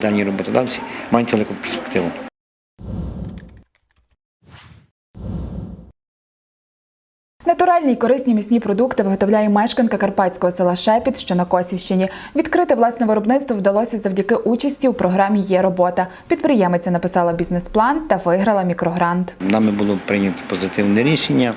Дані роботодавці мають велику перспективу. Натуральні й корисні м'ясні продукти виготовляє мешканка карпатського села Шепіт, що на Косівщині. Відкрити власне виробництво вдалося завдяки участі у програмі Є робота. Підприємиця написала бізнес-план та виграла мікрогрант. Нами було прийнято позитивне рішення.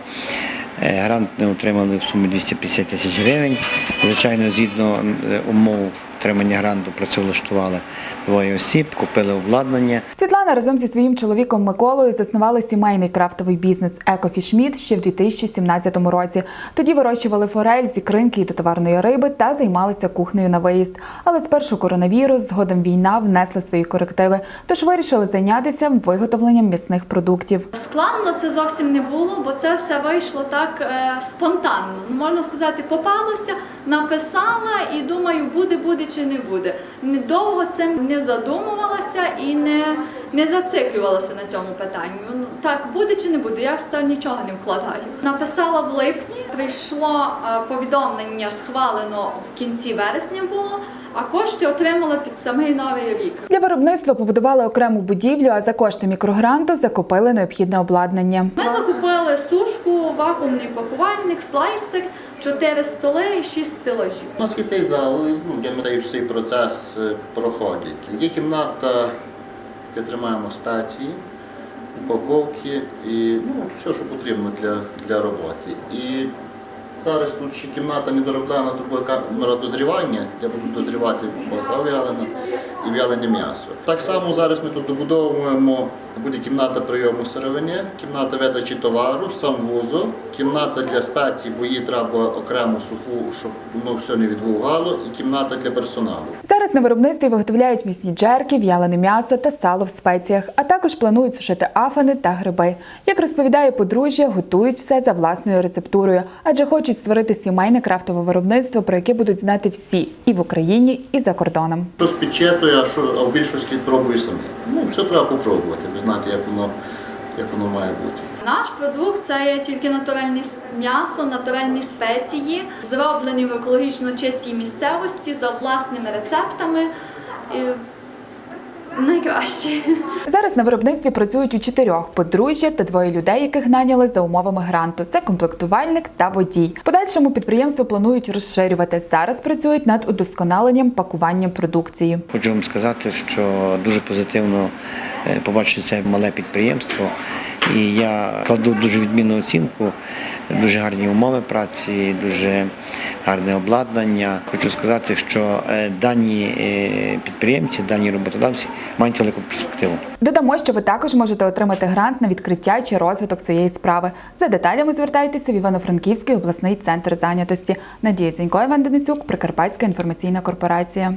Е, Грант не отримали в сумі 250 тисяч гривень. Звичайно, згідно е, умов отримання гранту працевлаштували двоє осіб, купили обладнання. Світлана разом зі своїм чоловіком Миколою заснували сімейний крафтовий бізнес Екофішміт ще в 2017 році. Тоді вирощували форель з ікринки і до товарної риби та займалися кухнею на виїзд. Але спершу коронавірус, згодом війна внесли свої корективи, тож вирішили зайнятися виготовленням м'ясних продуктів. Складно це зовсім не було, бо це все вийшло так е, спонтанно. Ну, можна сказати, попалося, написала і думаю, буде, буде чи не буде. Недовго цим не задумувалася і не, не зациклювалася на цьому питанні. Ну, так, буде чи не буде, я це нічого не вкладаю. Написала в липні, прийшло е, повідомлення, схвалено в кінці вересня було, а кошти отримала під самий новий рік. Для виробництва побудували окрему будівлю, а за кошти мікрогранту закупили необхідне обладнання. Ми закупили сушку, вакуумний пакувальник, слайсик, 4 столи і 6 стелажів. У нас є цей зал, ну, де ми цей процес е, проходить. Є кімната, тримаємо спеції, упаковки і ну, все, що потрібно для, для роботи. І зараз тут ще кімната недороблена, тут буде камера дозрівання, де будуть дозрівати коса вялена і вялене м'ясо. Так само зараз ми тут добудовуємо, буде кімната прийому сировини, кімната видачі товару, сам вузол, кімната для спецій, бо їй треба окремо суху, щоб воно все не відвугало, і кімната для персоналу. Зараз на виробництві виготовляють м'ясні джерки, в'ялене м'ясо та сало в спеціях, а також планують сушити афани та гриби. Як розповідає подружжя, готують все за власною рецептурою, адже хочуть створити сімейне крафтове виробництво, про яке будуть знати всі і в Україні, і за кордоном. Що спечетує, а що а в більшості пробую самі. Ну, все треба попробувати, ви знаєте, як воно, як воно має бути. Наш продукт це є тільки натуральне м'ясо, натуральні спеції, зроблені в екологічно чистій місцевості за власними рецептами. І найкраще. Зараз на виробництві працюють у чотирьох подружжя та двоє людей, яких наняли за умовами гранту. Це комплектувальник та водій. Подальшому підприємство планують розширювати. Зараз працюють над удосконаленням пакування продукції. Хочу вам сказати, що дуже позитивно е, це мале підприємство. І я кладу дуже відмінну оцінку, дуже гарні умови праці, дуже гарне обладнання. Хочу сказати, що е, дані е, підприємці, дані роботодавці мають велику перспективу. Додамо, що ви також можете отримати грант на відкриття чи розвиток своєї справи. За деталями звертайтеся в Івано-Франківський обласний центр зайнятості. Надія Дзінько, Іван Денисюк, Прикарпатська інформаційна корпорація.